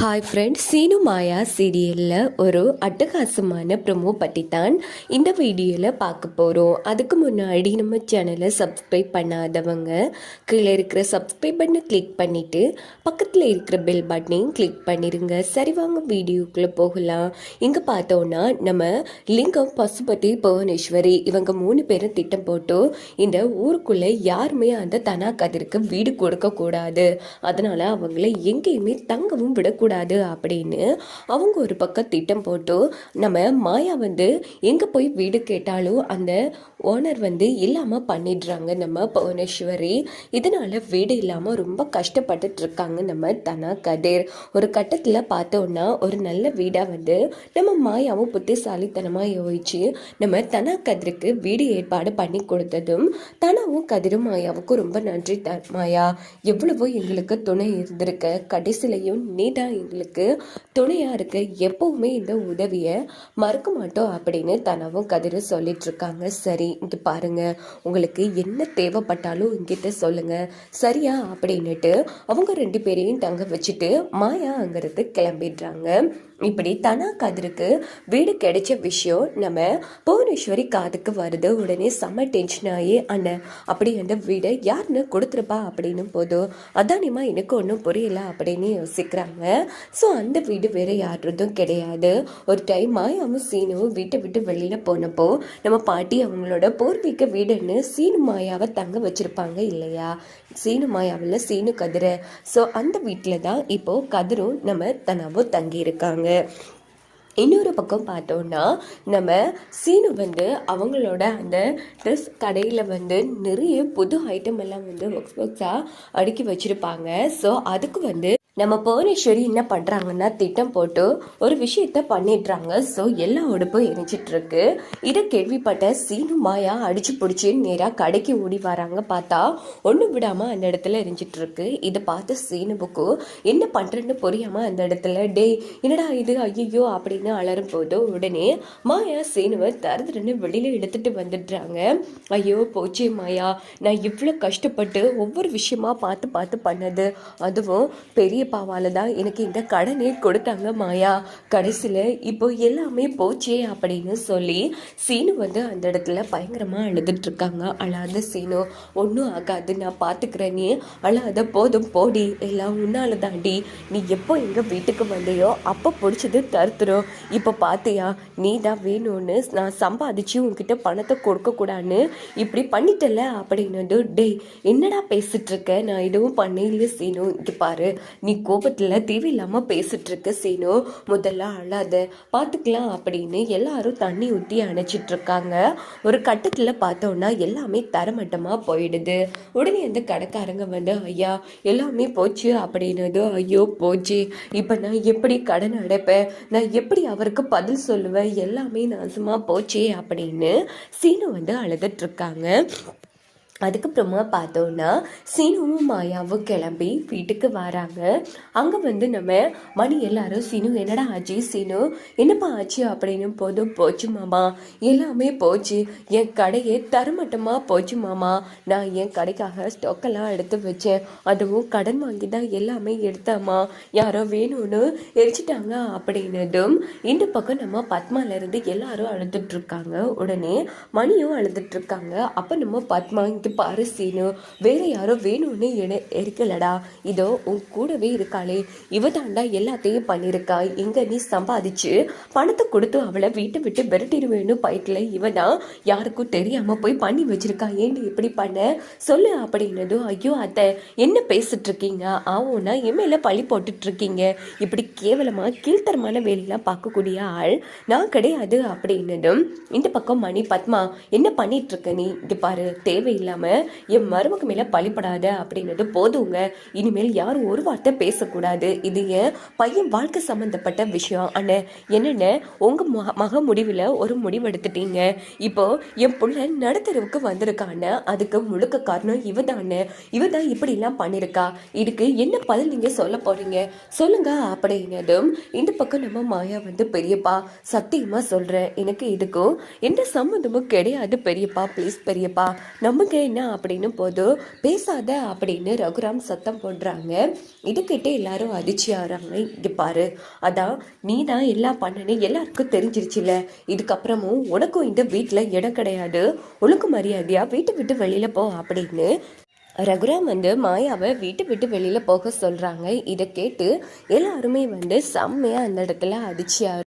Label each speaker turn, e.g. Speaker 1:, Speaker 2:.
Speaker 1: Hi friends Seenu மாயா சீரியலில் ஒரு அட்டகாசமான ப்ரொமோ பற்றி தான் இந்த வீடியோவில் பார்க்க போகிறோம் அதுக்கு முன்னாடி நம்ம சேனலை சப்ஸ்கிரைப் பண்ணாதவங்க கீழே இருக்கிற சப்ஸ்கிரைப் பட்டனை கிளிக் பண்ணிவிட்டு பக்கத்தில் இருக்கிற பெல் பட்டனையும் கிளிக் பண்ணிடுங்க சரி வாங்க வீடியோக்குள்ளே போகலாம். இங்கே பார்த்தோன்னா நம்ம லிங்கம் பசுபதி புவனேஸ்வரி இவங்க மூணு பேரும் திட்டம் போட்டு இந்த ஊருக்குள்ளே யாருமே அந்த தனா கதிருக்கு வீடு கொடுக்கக்கூடாது அதனால் அவங்கள எங்கேயுமே தங்கவும் விடக்கூடாது. அப்படின்னு அவங்க ஒரு பக்கம் திட்டம் போட்டு நம்ம மாயா வந்து எங்கே போய் வீடு கேட்டாலும் அந்த ஓனர் வந்து இல்லாமல் பண்ணிடுறாங்க நம்ம புவனேஸ்வரி. இதனால வீடு இல்லாமல் ரொம்ப கஷ்டப்பட்டுட்டு இருக்காங்க நம்ம தனா கதிர் ஒரு கட்டத்தில் பார்த்தோன்னா ஒரு நல்ல வீடாக வந்து நம்ம மாயாவும் புத்திசாலித்தனமாக யோசிச்சு நம்ம தனா கதிருக்கு வீடு ஏற்பாடு பண்ணி கொடுத்ததும் தனாவும் கதிரும் மாயாவுக்கும் ரொம்ப நன்றி த மாயா. எவ்வளவோ எங்களுக்கு துணை இருந்திருக்க கடைசிலையும் நீ தான் எங்களுக்கு துணையாக இருக்க எப்பவுமே இந்த உதவியை மறக்க மாட்டோம் அப்படின்னு தனவும் கதிர சொல்லிட்டு இருக்காங்க. சரி இங்கே பாருங்க. உங்களுக்கு என்ன தேவைப்பட்டாலும் இங்கிட்ட சொல்லுங்க. சரியா? அப்படின்னுட்டு அவங்க ரெண்டு பேரையும் தங்க வச்சுட்டு மாயா கிளம்பிடுறாங்க. இப்படி தனா கதிருக்கு வீடு கிடைச்ச விஷயம் நம்ம புவனேஸ்வரி காதுக்கு வருது. உடனே செம்ம டென்ஷன் ஆகி அண்ணன் அப்படி அந்த வீடை யாருன்னு கொடுத்துருப்பா? அப்படின்னு போதும் அதானிமா எனக்கு ஒன்றும் புரியல அப்படின்னு யோசிக்கிறாங்க. ஸோ அந்த வீடு வேற யாருதும் கிடையாது. ஒரு டைம் மாயாவும் சீனும் வீட்டை விட்டு வெளியில் போனப்போ நம்ம பாட்டி அவங்களோட பூர்வீக வீடுன்னு சீனு மாயாவை தங்க வச்சுருப்பாங்க இல்லையா? சீனு மாயாவில் சீனு கதிரை. ஸோ அந்த வீட்டில் தான் இப்போது கதிரும் நம்ம தனாவும் தங்கியிருக்காங்க. இருக்காங்க இன்னொரு பக்கம் பார்த்தோன்னா நம்ம சீனு வந்து அவங்களோட அந்த ட்ரெஸ் கடையில் வந்து நிறைய புது ஐட்டம் எல்லாம் வந்து ஒர்க்ஸ் ஒர்க்ஸாக அடுக்கி வச்சுருப்பாங்க. ஸோ அதுக்கு வந்து நம்ம புவனேஸ்வரி என்ன பண்ணுறாங்கன்னா திட்டம் போட்டு ஒரு விஷயத்த பண்ணிடுறாங்க. ஸோ எல்லா உடுப்பும் எரிஞ்சிட்டு இருக்கு இதை கேள்விப்பட்ட சீனு மாயா அடிச்சு பிடிச்சி நேராக கடைக்கு ஓடி வராங்க பார்த்தா ஒன்றும் விடாமல் அந்த இடத்துல எரிஞ்சிட்டு இருக்கு இதை பார்த்து சீனுவுக்கு என்ன பண்ணுறேன்னு புரியாமல் அந்த இடத்துல டேய் என்னடா இது? ஐயோ அப்படின்னு அலறும் போது உடனே மாயா சீனுவை தருதுன்னு வெளியில் எடுத்துட்டு வந்துடுறாங்க. ஐயோ போச்சே மாயா. நான் இவ்வளோ கஷ்டப்பட்டு ஒவ்வொரு விஷயமா பார்த்து பார்த்து பண்ணது. அதுவும் பெரிய பெரியப்பாவால் தான் எனக்கு இந்த கடனே கொடுத்தாங்க மாயா. கடைசியில் இப்போ எல்லாமே போச்சே அப்படின்னு சொல்லி சீனு வந்து அந்த இடத்துல பயங்கரமாக அழுதுட்ருக்காங்க அழாத சீனு ஒன்றும் ஆகாது நான் பார்த்துக்கிறேன் நீ. அழாத போதும் போடி. எல்லாம் உன்னால தாண்டி நீ எப்போ எங்கள் வீட்டுக்கு வந்தையோ அப்போ பிடிச்சது தருத்துரும். இப்போ பார்த்தியா நீ தான் வேணும்னு நான் சம்பாதிச்சு உன்கிட்ட பணத்தை கொடுக்கக்கூடாதுன்னு இப்படி பண்ணிட்டல அப்படின்னது டேய் என்னடா பேசிட்டு இருக்க? நான் எதுவும் பண்ணல சீனு. இங்கே பாரு நீ நீ கோபத்தில் தேவையில்லாமல் பேசிட்டு இருக்க சீனு. முதல்ல அழாத. பார்த்துக்கலாம் அப்படின்னு எல்லாரும் தண்ணி ஊற்றி அணைச்சிட்டு இருக்காங்க ஒரு கட்டத்தில் பார்த்தோன்னா எல்லாமே தரமட்டமாக போயிடுது. உடனே அந்த கடைக்காரங்க வந்து ஐயா எல்லாமே போச்சு அப்படின்னது ஐயோ போச்சு. இப்போ நான் எப்படி கடன் அடைப்பேன்? நான் எப்படி அவருக்கு பதில் சொல்லுவேன்? எல்லாமே நாசமாக போச்சே அப்படின்னு சீனு வந்து அழுதுட்டு இருக்காங்க அதுக்கப்புறமா பார்த்தோன்னா சீனுவும் மாயாவும் கிளம்பி வீட்டுக்கு வராங்க. அங்கே வந்து நம்ம மணி எல்லாரும் சீனு என்னடா ஆச்சு சீனு? என்னப்பா ஆச்சு? அப்படின்னு போதும் போச்சு மாமா. எல்லாமே போச்சு. என் கடையே தரமட்டமாக போச்சு மாமா. நான் என் கடைக்காக ஸ்டாக்கெல்லாம் எடுத்து வச்சேன். அதுவும் கடன் வாங்கி தான் எல்லாமே எடுத்தாமா யாரோ வேணும்னு எரிச்சிட்டாங்க அப்படின்னதும் இந்த பக்கம் நம்ம பத்மாலேருந்து எல்லாரும் அழுதுட்டு இருக்காங்க. உடனே மணியும் அழுதுட்டு இருக்காங்க. அப்போ நம்ம பத்மா இங்கே பாரு சீனு வேற யாரும் வேணும்னு என இருக்கலடா இதோ உன் கூடவே இருக்காளே. இவ தாண்டா எல்லாத்தையும் பண்ணியிருக்கா எங்கே நீ சம்பாதிச்சு பணத்தை கொடுத்து அவளை வீட்டை விட்டு விரட்டிடுவேன்னு பயத்துல இவ தான் யாருக்கும் தெரியாமல் போய் பண்ணி வச்சிருக்கா. ஏன்னு இப்படி பண்ண? சொல்லு அப்படின்னதும் ஐயோ அத்தை என்ன பேசிட்டு இருக்கீங்க ஆவோன்னா என் மேலே பழி போட்டுட்டு இருக்கீங்க இப்படி கேவலமாக கீழ்த்தரமான வேலையெல்லாம் பார்க்கக்கூடிய ஆள் நான் கிடையாது அப்படின்னதும் இந்த பக்கம் மணி பத்மா என்ன பண்ணிட்டு இருக்க நீ? இங்கே பாரு தேவையில்லாம என் மருமக்கு மேல பழிப்படாத அப்படின்னது போதுங்க. இனிமேல் யாரும் ஒரு வார்த்தை பேசக்கூடாது. இது என் பையன் வாழ்க்கை சம்பந்தப்பட்ட விஷயம். அண்ணே என்னென்ன உங்க மக- மக முடிவில் ஒரு முடிவு எடுத்துட்டீங்க. இப்போ என் பிள்ளை நடுத்தருவுக்கு வந்திருக்கான்னு அதுக்கு முழுக்க காரணம் இவ தானே இவ தான் இப்படிலாம் பண்ணியிருக்கா இதுக்கு என்ன பதில் நீங்க சொல்ல போறீங்க? சொல்லுங்க அப்படின்னதும் இந்த பக்கம் நம்ம மாயா வந்து பெரியப்பா சத்தியமா சொல்றேன். எனக்கு இதுக்கும் எந்த சம்மந்தமும் கிடையாது பெரியப்பா. ப்ளீஸ் பெரியப்பா நம்புங்க என்ன அப்படின்னு போது பேசாத அப்படின்னு ரகுராம் சத்தம் போடுறாங்க. இதுக்கிட்ட எல்லாரும் அதிர்ச்சி ஆகிறாங்க இங்கே பாரு அதான் நீ தான் எல்லாம் பண்ணனே எல்லாருக்கும் தெரிஞ்சிருச்சுல. இதுக்கப்புறமும் உனக்கும் இந்த வீட்டில் இடம் கிடையாது. ஒழுங்கு மரியாதையா வீட்டை விட்டு வெளியில் போ அப்படின்னு ரகுராம் வந்து மாயாவை வீட்டு விட்டு வெளியில் போக சொல்கிறாங்க இதை கேட்டு எல்லாருமே வந்து செம்மையாக அந்த இடத்துல அதிர்ச்சியாக